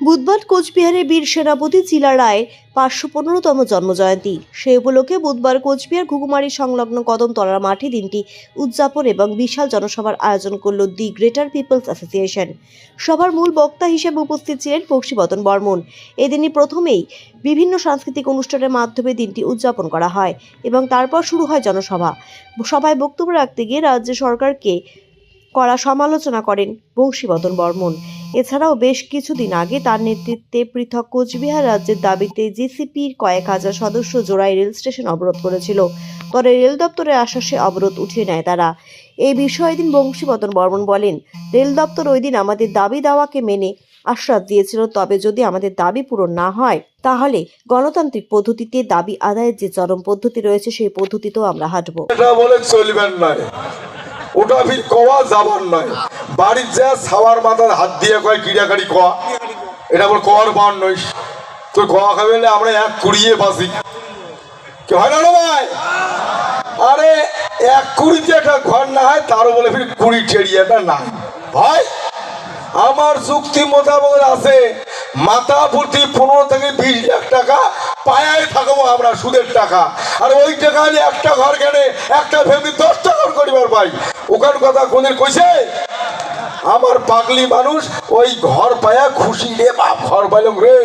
বুধবার কোচবিহারের বীর সেনাপতি চিলা রায়ের পাঁচশো পনেরোতম জন্মজয়ন্তী। সে উপলক্ষে বুধবার কোচবিহার ঘুঘুমারি সংলগ্ন কদমতলার মাঠে দিনটি উদযাপন এবং বিশাল জনসভার আয়োজন করল দি গ্রেটার পিপলস অ্যাসোসিয়েশন। সভার মূল বক্তা হিসেবে উপস্থিত ছিলেন বক্সিবদন বর্মন। এদিনই প্রথমেই বিভিন্ন সাংস্কৃতিক অনুষ্ঠানের মাধ্যমে দিনটি উদযাপন করা হয় এবং তারপর শুরু হয় জনসভা। সভায় বক্তব্য রাখতে গিয়ে রাজ্য সরকারকে করা সমালোচনা করেন বংশীবদন বর্মন। এছাড়াও বেশ কিছুদিন আগে তার নেতৃত্বে পৃথক কোচবিহার রাজ্যের দাবিতে জিসিপির কয়েক হাজার সদস্য জোড়ায় রেল স্টেশন অবরোধ করেছিল। পরে রেল দপ্তরের আশ্বাসে অবরোধ উঠিয়ে নেয় তারা। এই বিষয়ে দিন বংশীবদন বর্মন বলেন, রেল দপ্তর ওই দিন আমাদের দাবি দাওয়াকে মেনে আশ্বাস দিয়েছিল, তবে যদি আমাদের দাবি পূরণ না হয়, তাহলে গণতান্ত্রিক পদ্ধতিতে দাবি আদায়ের যে চরম পদ্ধতি রয়েছে, সেই পদ্ধতিতেও আমরা হাঁটব। ওটা ফির কওয়া যাবার নয়। বাড়ির যা ছাওয়ার মাথার হাত দিয়ে কয় কিড়াকাড়ি কয়া এটা বল কওয়ার বার নয়। তো কয়া খাবে আমরা এক কুড়িয়ে বাসি কি হয় না ভাই? আরে, এক কুড়িতে একটা ঘর না হয় তারও বলে ফির কুড়ি টেরিয়াটা না ভাই, আমার চুক্তি মোতাবেক আছে, মাথা প্রতি পনেরো থেকে বিশ লাখ টাকা পায়ায় থাকব আমরা সুদের টাকা। আর ওই টাকা একটা ঘর কেনে একটা ফ্যামিলি দশটা ঘর করিবার পাই ওখান কথা কোনদিন কইছে, আমার পাগলি মানুষ ওই ঘর পায়া খুশি রে বাপ, ঘর পাইলাম রে।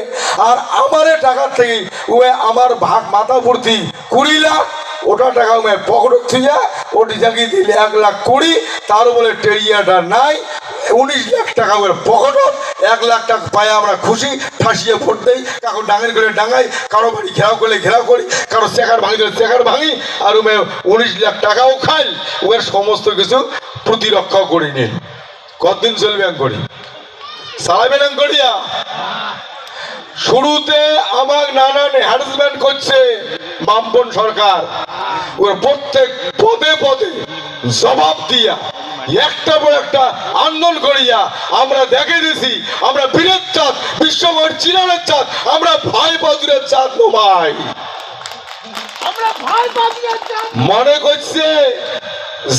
আর আমারে টাকার থেকে ওই আমার ভাগ মাথা ভর্তি কুড়ি লাখ, ওটা টাকা পকেট থুইয়া, ওটি জাগিয়ে দিলে এক লাখ কুড়ি, তার বলে টেরিয়াটা নাই উনিশ লাখ টাকা করে পকেটত এক লাখ টাকা পায়ে আমরা খুশি, ফাঁসিয়ে ভোট দেই কারও ডাঙের করে ডাঙাই, কারও বাড়ি ঘেরাও করলে ঘেরাও করি, কারও চেকার ভাঙি করে চেকার ভাঙি, আর উমে উনিশ লাখ টাকাও খাই ওর সমস্ত কিছু প্রতিরক্ষাও করি নিন কতদিন চলবে আং করি আং করিয়া শুরুতে আমার নানান হ্যারাসমেন্ট করছে বামপন সরকার। ওর প্রত্যেক পদে পদে জবাব দিয়া একটা পর একটা আন্দোলন করিয়া আমরা দেখে দিছি আমরা বীরের চাঁদ বিশ্বকর চিনারের চাঁদ আমরা ভাই বাদুরের চাঁদ নোমাই। মনে করছে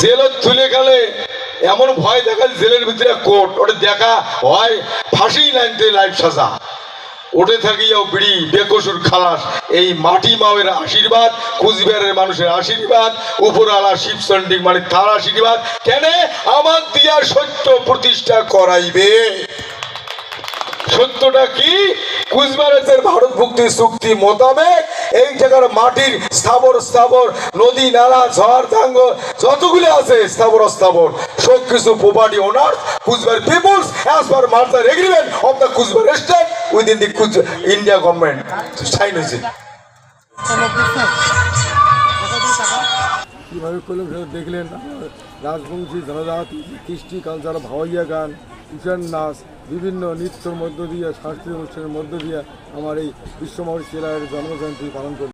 জেলত তুলে গেলে এমন ভয় দেখাল জেলের ভিতরে কোর্ট ওটা দেখা হয় ফাঁসি লাইনতে লাইফ সাজা। ওটে থাকিয়াও বিড়ি, বেকসুর খালাস। এই মাটি মাওয়ের আশীর্বাদ, কুচবিহারের মানুষের আশীর্বাদ, উপরওয়ালা শিবচন্ডিক মানে তার আশীর্বাদ, কেন আমার দিয়া সত্য প্রতিষ্ঠা করাইবে। সত্যটা কি? কুচবিহারের ভারত মুক্তি চুক্তি মোতাবেক এই জায়গার মাটির স্থাবর স্থাবর, নদী, নালা, ঝড় দাঙ্গ যতগুলো আছে স্থাবর স্থাবর সব কিছু property owner Cooch Behar people's per agreement of the Cooch Behar state within the Cooch India government sign হয়েছে কীভাবে করলেন দেখলেন রাজবংশী, জনজাতি, কৃষ্টি কালচার ভাওয়াইয়া গান কুষাণ নাচ, বিভিন্ন নৃত্যর মধ্য দিয়ে, সাংস্কৃতিক অনুষ্ঠানের মধ্য দিয়ে আমার এই বিশ্বমহর জেলার জন্মজয়ন্তী পালন করি